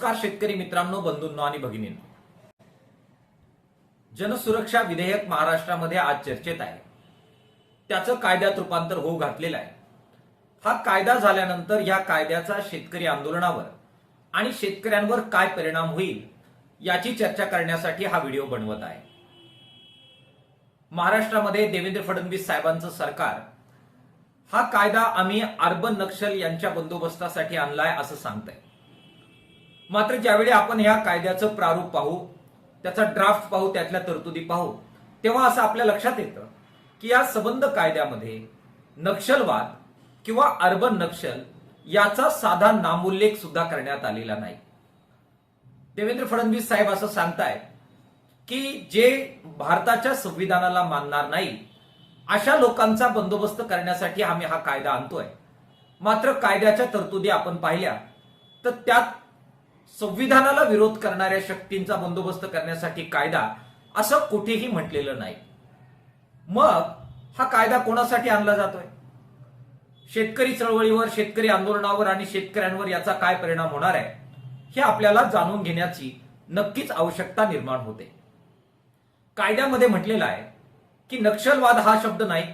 नमस्कार शेतकरी मित्रांनो बंधूंनो आणि भगिनींनो. जनसुरक्षा विधेयक महाराष्ट्रामध्ये आज चर्चेत आहे. त्याचं कायद्यात रूपांतर होऊ घातलेलं आहे. हा कायदा झाल्यानंतर या कायद्याचा शेतकरी आंदोलनावर आणि शेतकऱ्यांवर काय परिणाम होईल याची चर्चा करण्यासाठी हा व्हिडिओ बनवत आहे. महाराष्ट्रामध्ये देवेंद्र फडणवीस साहेबांचं सरकार हा कायदा आम्ही अर्बन नक्षल यांच्या बंदोबस्तासाठी आणलाय असं सांगतंय. मात्र ज्यावेळी आपण ह्या कायद्याचं प्रारूप पाहू त्याचा ड्राफ्ट पाहू त्यातल्या तरतुदी पाहू तेव्हा असं आपल्या लक्षात येतं की या सबंध कायद्यामध्ये नक्षलवाद किंवा अर्बन नक्षल याचा साधा नामोल्लेख सुद्धा करण्यात आलेला नाही. देवेंद्र फडणवीस साहेब असं सांगतायत की जे भारताच्या संविधानाला मानणार नाही अशा लोकांचा बंदोबस्त करण्यासाठी आम्ही हा कायदा आणतोय. मात्र कायद्याच्या तरतुदी आपण पाहिल्या तर त्यात संविधानाला विरोध करणाऱ्या शक्तींचा बंदोबस्त करण्यासाठी कायदा असं कुठेही म्हटलेलं नाही. मग हा कायदा कोणासाठी आणला जातोय? शेतकरी चळवळीवर शेतकरी आंदोलनावर आणि शेतकऱ्यांवर याचा काय परिणाम होणार आहे हे आपल्याला जाणून घेण्याची नक्कीच आवश्यकता निर्माण होते. कायद्यामध्ये म्हटलेलं आहे की नक्षलवाद हा शब्द नाही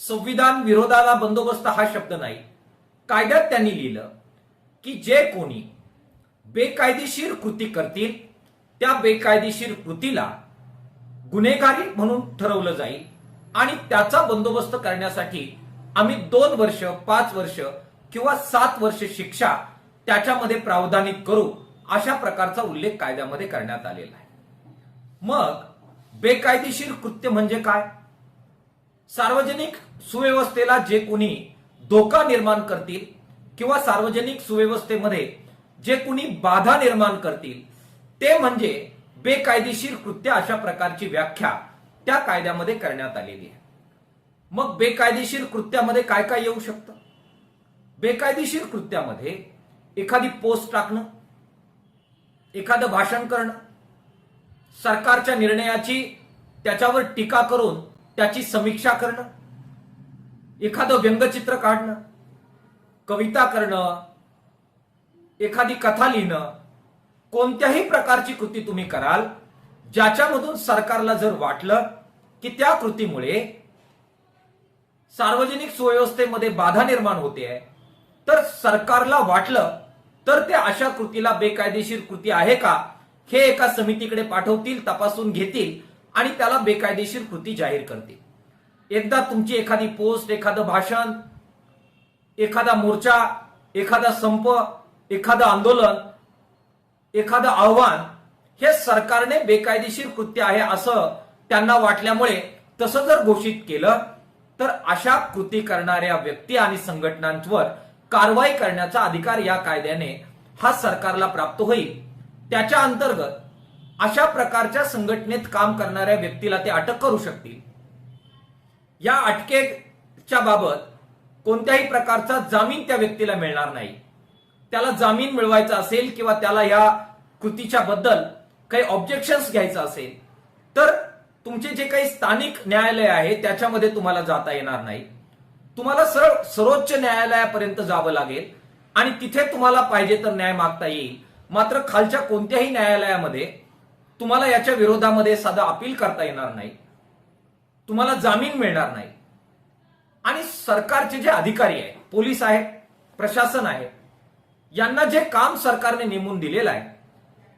संविधान विरोधाला बंदोबस्त हा शब्द नाही. कायद्यात त्यांनी लिहिलं की जे कोणी बेकायदेशीर कृती करतील त्या बेकायदेशीर कृतीला गुन्हेगारी म्हणून ठरवलं जाईल आणि त्याचा बंदोबस्त करण्यासाठी आम्ही दोन वर्ष पाच वर्ष किंवा सात वर्ष शिक्षा त्याच्यामध्ये प्रावधानित करू अशा प्रकारचा उल्लेख कायद्यामध्ये करण्यात आलेला आहे. मग बेकायदेशीर कृत्य म्हणजे काय? सार्वजनिक सुव्यवस्थेला जे कोणी धोका निर्माण करतील किंवा सार्वजनिक सुव्यवस्थेमध्ये जे कुणी बाधा निर्माण करतील ते म्हणजे बेकायदेशीर कृत्य अशा प्रकारची व्याख्या त्या कायद्यामध्ये करण्यात आलेली आहे. मग बेकायदेशीर कृत्यामध्ये काय काय येऊ शकतं? बेकायदेशीर कृत्यामध्ये एखादी पोस्ट टाकणं एखादं भाषण करणं सरकारच्या निर्णयाची त्याच्यावर टीका करून त्याची समीक्षा करणं एखादं व्यंगचित्र काढणं कविता करणं एखादी कथा लिहिणं कोणत्याही प्रकारची कृती तुम्ही कराल ज्याच्यामधून सरकारला जर वाटलं की त्या कृतीमुळे सार्वजनिक सुव्यवस्थेमध्ये बाधा निर्माण होते आहे तर सरकारला वाटलं तर ते अशा कृतीला बेकायदेशीर कृती आहे का? हे एका समितीकडे पाठवतील तपासून घेतील आणि त्याला बेकायदेशीर कृती जाहीर करतील. एकदा तुमची एखादी पोस्ट एखादं भाषण एखादा मोर्चा एखादा संप एखादं आंदोलन एखादं आव्हान हे सरकारने बेकायदेशीर कृत्य आहे असं त्यांना वाटल्यामुळे तसं जर घोषित केलं तर अशा कृती करणाऱ्या व्यक्ती आणि संघटनांवर कारवाई करण्याचा अधिकार या कायद्याने हा सरकारला प्राप्त होईल. त्याच्या अंतर्गत अशा प्रकारच्या संघटनेत काम करणाऱ्या व्यक्तीला ते अटक करू शकतील. या अटकेच्या बाबत कोणत्याही प्रकारचा जामीन त्या व्यक्तीला मिळणार नाही. त्याला जामीन मिळवायचा असेल किंवा त्याला या कृतीच्या बद्दल काही ऑब्जेक्शन्स घ्यायचं असेल तर तुमचे जे काही स्थानिक न्यायालय आहे त्याच्यामध्ये तुम्हाला जाता येणार नाही. तुम्हाला सरळ सर्वोच्च न्यायालयापर्यंत जावं लागेल आणि तिथे तुम्हाला पाहिजे तर न्याय मागता येईल. मात्र खालच्या कोणत्याही न्यायालयामध्ये तुम्हाला याच्या विरोधामध्ये साधं अपील करता येणार नाही. तुम्हाला जामीन मिळणार नाही. आणि सरकारचे जे अधिकारी आहेत पोलीस आहेत प्रशासन आहे यांना जे काम सरकारने नेमून दिलेलं आहे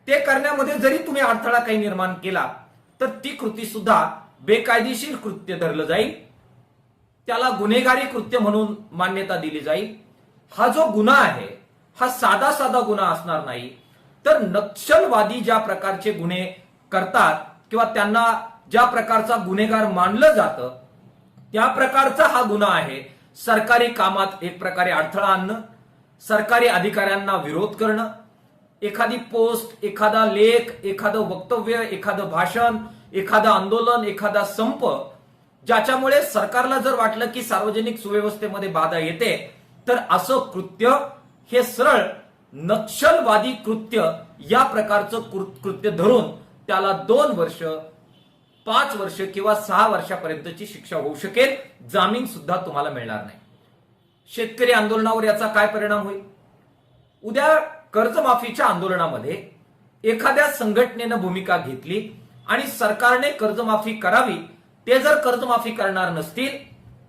ते करण्यामध्ये जरी तुम्ही अडथळा काही निर्माण केला तर ती कृती सुद्धा बेकायदेशीर कृत्य धरलं जाईल. त्याला गुन्हेगारी कृत्य म्हणून मान्यता दिली जाईल. हा जो गुन्हा आहे हा साधा साधा गुन्हा असणार नाही. तर नक्षलवादी ज्या प्रकारचे गुन्हे करतात किंवा त्यांना ज्या प्रकारचा गुन्हेगार मानलं जातं त्या प्रकारचा हा गुन्हा आहे. सरकारी कामात एक प्रकारे अडथळा आणणं सरकारी अधिकाऱ्यांना विरोध करणं एखादी पोस्ट एखादा लेख एखादं वक्तव्य एखादं भाषण एखादं आंदोलन एखादा संप ज्याच्यामुळे सरकारला जर वाटलं की सार्वजनिक सुव्यवस्थेमध्ये बाधा येते तर असं कृत्य हे सरळ नक्षलवादी कृत्य या प्रकारचं कृत्य धरून त्याला दोन वर्ष पाच वर्ष किंवा सहा वर्षापर्यंतची शिक्षा होऊ शकेल. जामीन सुद्धा तुम्हाला मिळणार नाही. शेतकरी आंदोलनावर याचा काय परिणाम होईल? उद्या कर्जमाफीच्या आंदोलनामध्ये एखाद्या संघटनेनं भूमिका घेतली आणि सरकारने कर्जमाफी करावी ते जर कर्जमाफी करणार नसतील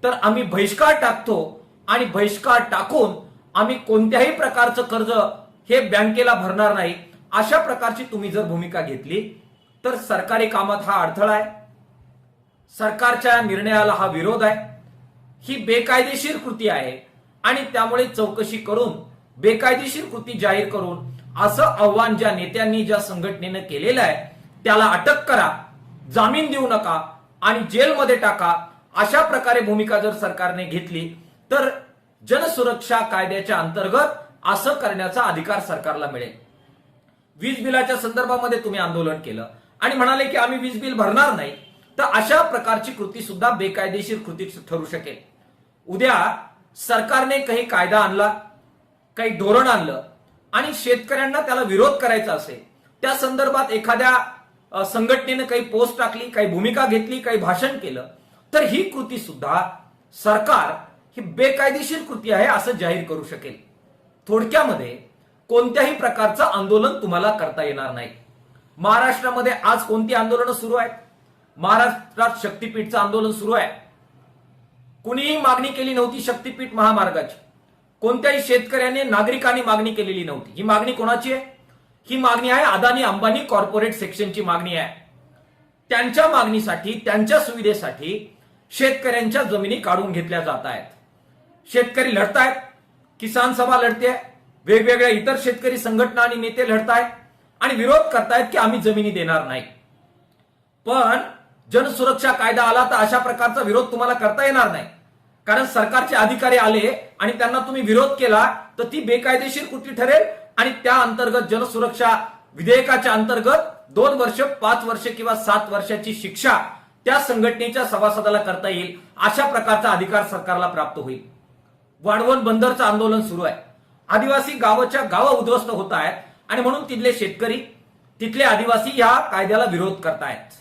तर आम्ही बहिष्कार टाकतो आणि बहिष्कार टाकून आम्ही कोणत्याही प्रकारचं कर्ज हे बँकेला भरणार नाही. अशा प्रकारची तुम्ही जर भूमिका घेतली तर सरकारी कामात हा अडथळा आहे. सरकारच्या निर्णयाला हा विरोध आहे. ही बेकायदेशीर कृती आहे. आणि त्यामुळे चौकशी करून बेकायदेशीर कृती जाहीर करून असं आव्हान ज्या नेत्यांनी ज्या संघटनेनं केलेलं आहे त्याला अटक करा जामीन देऊ नका आणि जेलमध्ये टाका अशा प्रकारे भूमिका जर सरकारने घेतली तर जनसुरक्षा कायद्याच्या अंतर्गत असं करण्याचा अधिकार सरकारला मिळेल. वीज बिलाच्या संदर्भामध्ये तुम्ही आंदोलन केलं आणि म्हणाले की आम्ही वीज बिल भरणार नाही तर अशा प्रकारची कृती सुद्धा बेकायदेशीर कृती ठरू शकेल. उद्या सरकारने काही कायदा आणला काही धोरण आणलं आणि शेतकऱ्यांना त्याला विरोध करायचा असेल त्या संदर्भात एखाद्या संघटनेनं काही पोस्ट टाकली काही भूमिका घेतली काही भाषण केलं तर ही कृती सुद्धा सरकार ही बेकायदेशीर कृती आहे असं जाहीर करू शकेल. थोडक्यामध्ये कोणत्याही प्रकारचं आंदोलन तुम्हाला करता येणार नाही. महाराष्ट्रामध्ये आज कोणती आंदोलनं सुरू आहेत? महाराष्ट्रात शक्तीपीठचं आंदोलन सुरू आहे. कुणीही मागणी केली नव्हती शक्तीपीठ महामार्गाची. कोणत्याही शेतकऱ्याने नागरिकांनी मागणी केलेली नव्हती. ही मागणी कोणाची आहे? ही मागणी आहे अदानी अंबानी कॉर्पोरेट सेक्शनची मागणी आहे. त्यांच्या मागणीसाठी त्यांच्या सुविधेसाठी शेतकऱ्यांच्या जमिनी काढून घेतल्या जात आहेत. शेतकरी लढतायत किसान सभा लढते वेगवेगळ्या इतर शेतकरी संघटना आणि नेते लढतायत आणि विरोध करतायत की आम्ही जमिनी देणार नाही. पण जनसुरक्षा कायदा आला तर अशा प्रकारचा विरोध तुम्हाला करता येणार नाही. कारण सरकारचे अधिकारी आले आणि त्यांना तुम्ही विरोध केला तर ती बेकायदेशीर कृती ठरेल आणि त्या अंतर्गत जनसुरक्षा विधेयकाच्या अंतर्गत दोन वर्ष पाच वर्ष किंवा सात वर्षाची शिक्षा त्या संघटनेच्या सभासदाला करता येईल. अशा प्रकारचा अधिकार सरकारला प्राप्त होईल. वाढवण बंदरचं आंदोलन सुरू आहे. आदिवासी गावाच्या गावं उद्ध्वस्त होत आहेत आणि म्हणून तिथले शेतकरी तिथले आदिवासी या कायद्याला विरोध करतायत.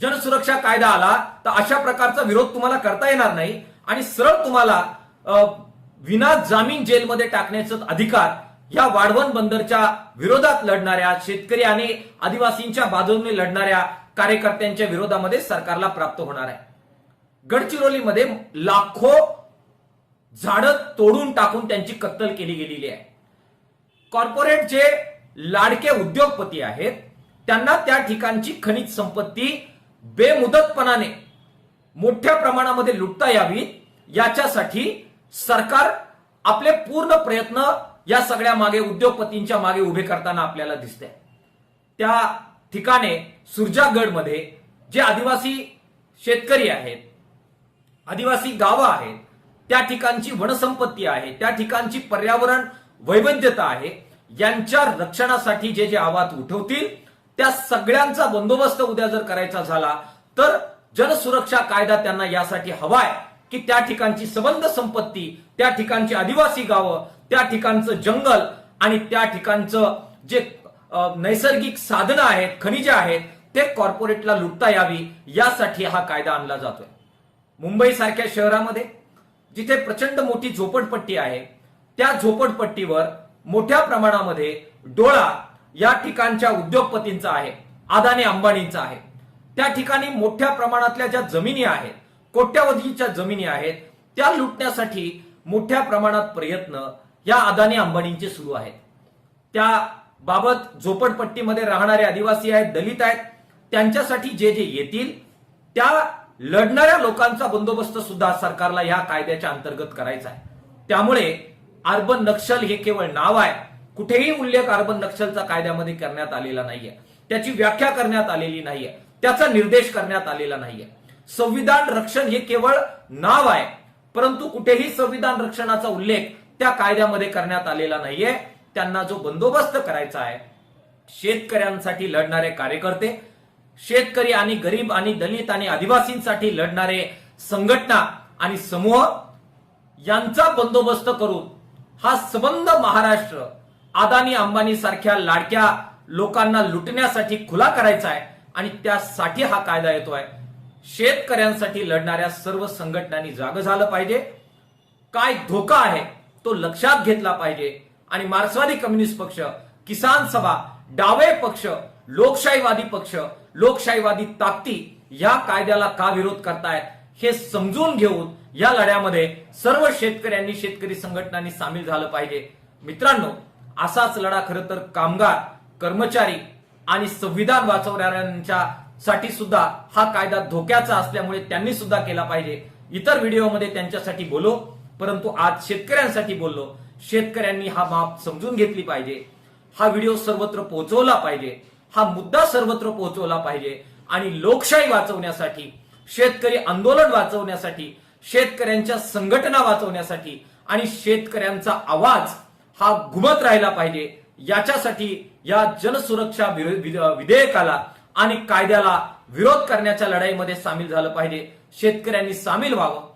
जनसुरक्षा कायदा आला तर अशा प्रकारचा विरोध तुम्हाला करता येणार नाही. आणि सरळ तुम्हाला विना जामीन जेलमध्ये टाकण्याचा अधिकार या वाढवण बंदरच्या विरोधात लढणाऱ्या शेतकरी आणि आदिवासींच्या बाजूने लढणाऱ्या कार्यकर्त्यांच्या विरोधामध्ये सरकारला प्राप्त होणार आहे. गडचिरोलीमध्ये लाखो झाडं तोडून टाकून त्यांची कत्तल केली गेलेली आहे. कॉर्पोरेट जे लाडके उद्योगपती आहेत त्यांना त्या ठिकाणची खनिज संपत्ती बेमुदतपणाने मोठ्या प्रमाणामध्ये लुटता यावी याच्यासाठी सरकार आपले पूर्ण प्रयत्न या सगळ्या मागे उद्योगपतींच्या मागे उभे करताना आपल्याला दिसते त्या ठिकाणे सुरजागडमध्ये जे आदिवासी शेतकरी आहेत आदिवासी गावं आहेत त्या ठिकाणची वनसंपत्ती आहे त्या ठिकाणची पर्यावरण वैविध्यता आहे यांच्या रक्षणासाठी जे जे आवाज उठवतील त्या सगळ्यांचा बंदोबस्त उद्या जर करायचा झाला तर जनसुरक्षा कायदा त्यांना यासाठी हवाय की त्या ठिकाणची सबंध संपत्ती त्या ठिकाणची आदिवासी गावं त्या ठिकाणचं जंगल आणि त्या ठिकाणचं जे नैसर्गिक साधनं आहेत खनिजे आहेत ते कॉर्पोरेटला लुटता यावी यासाठी हा कायदा आणला जातोय. मुंबई सारख्या शहरामध्ये जिथे प्रचंड मोठी झोपडपट्टी आहे त्या झोपडपट्टीवर मोठ्या प्रमाणामध्ये डोळा या ठिकाणच्या उद्योगपतींचा आहे अदानी अंबानींचा आहे. त्या ठिकाणी मोठ्या प्रमाणातल्या ज्या जमिनी आहेत कोट्यावधीच्या जमिनी आहेत त्या लुटण्यासाठी मोठ्या प्रमाणात प्रयत्न या अदानी अंबानींचे सुरू आहेत. त्या बाबत झोपडपट्टीमध्ये राहणारे आदिवासी आहेत दलित आहेत त्यांच्यासाठी जे जे येतील त्या लढणाऱ्या लोकांचा बंदोबस्त सुद्धा सरकारला या कायद्याच्या अंतर्गत करायचा आहे. त्यामुळे अर्बन नक्षल हे केवळ नाव आहे कुठेही उल्लेख अर्बन नक्षलचा कायद्यामध्ये करण्यात आलेला नाहीये. त्याची व्याख्या करण्यात आलेली नाहीये. त्याचा निर्देश करण्यात आलेला नाहीये. संविधान रक्षण हे केवळ नाव आहे परंतु कुठेही संविधान रक्षणाचा उल्लेख त्या कायद्यामध्ये करण्यात आलेला नाहीये. त्यांना जो बंदोबस्त करायचा आहे शेतकऱ्यांसाठी लढणारे कार्यकर्ते शेतकरी आणि गरीब आणि दलित आणि आदिवासींसाठी लढणारे संघटना आणि समूह यांचा बंदोबस्त करून हा संबंध महाराष्ट्र अदानी अंबानी सारख्या लाडक्या लोकांना लुटण्यासाठी खुला करायचा आहे आणि त्यासाठी हा कायदा येतोय. शेतकऱ्यांसाठी लढणाऱ्या सर्व संघटनांनी जाग झालं पाहिजे. काय धोका आहे तो लक्षात घेतला पाहिजे. आणि मार्क्सवादी कम्युनिस्ट पक्ष किसान सभा डावे पक्ष लोकशाहीवादी पक्ष लोकशाहीवादी ताकदी या कायद्याला का विरोध करतायत हे समजून घेऊन या लढ्यामध्ये सर्व शेतकऱ्यांनी शेतकरी संघटनांनी सामील झालं पाहिजे. मित्रांनो असाच लढा खरं तर कामगार कर्मचारी आणि संविधान वाचवणाऱ्यांच्या साठी सुद्धा हा कायदा धोक्याचा असल्यामुळे त्यांनी सुद्धा केला पाहिजे. इतर व्हिडिओमध्ये त्यांच्यासाठी बोलो परंतु आज शेतकऱ्यांसाठी बोललो. शेतकऱ्यांनी हा बाब समजून घेतली पाहिजे. हा व्हिडिओ सर्वत्र पोहोचवला पाहिजे. हा मुद्दा सर्वत्र पोहोचवला पाहिजे. आणि लोकशाही वाचवण्यासाठी शेतकरी आंदोलन वाचवण्यासाठी शेतकऱ्यांच्या संघटना वाचवण्यासाठी आणि शेतकऱ्यांचा आवाज हा घुमत राहिला पाहिजे. याच्यासाठी या जनसुरक्षा विधेयकाला आणि कायद्याला विरोध करण्याच्या लढाईमध्ये सामील झालं पाहिजे. शेतकऱ्यांनी सामील व्हावं.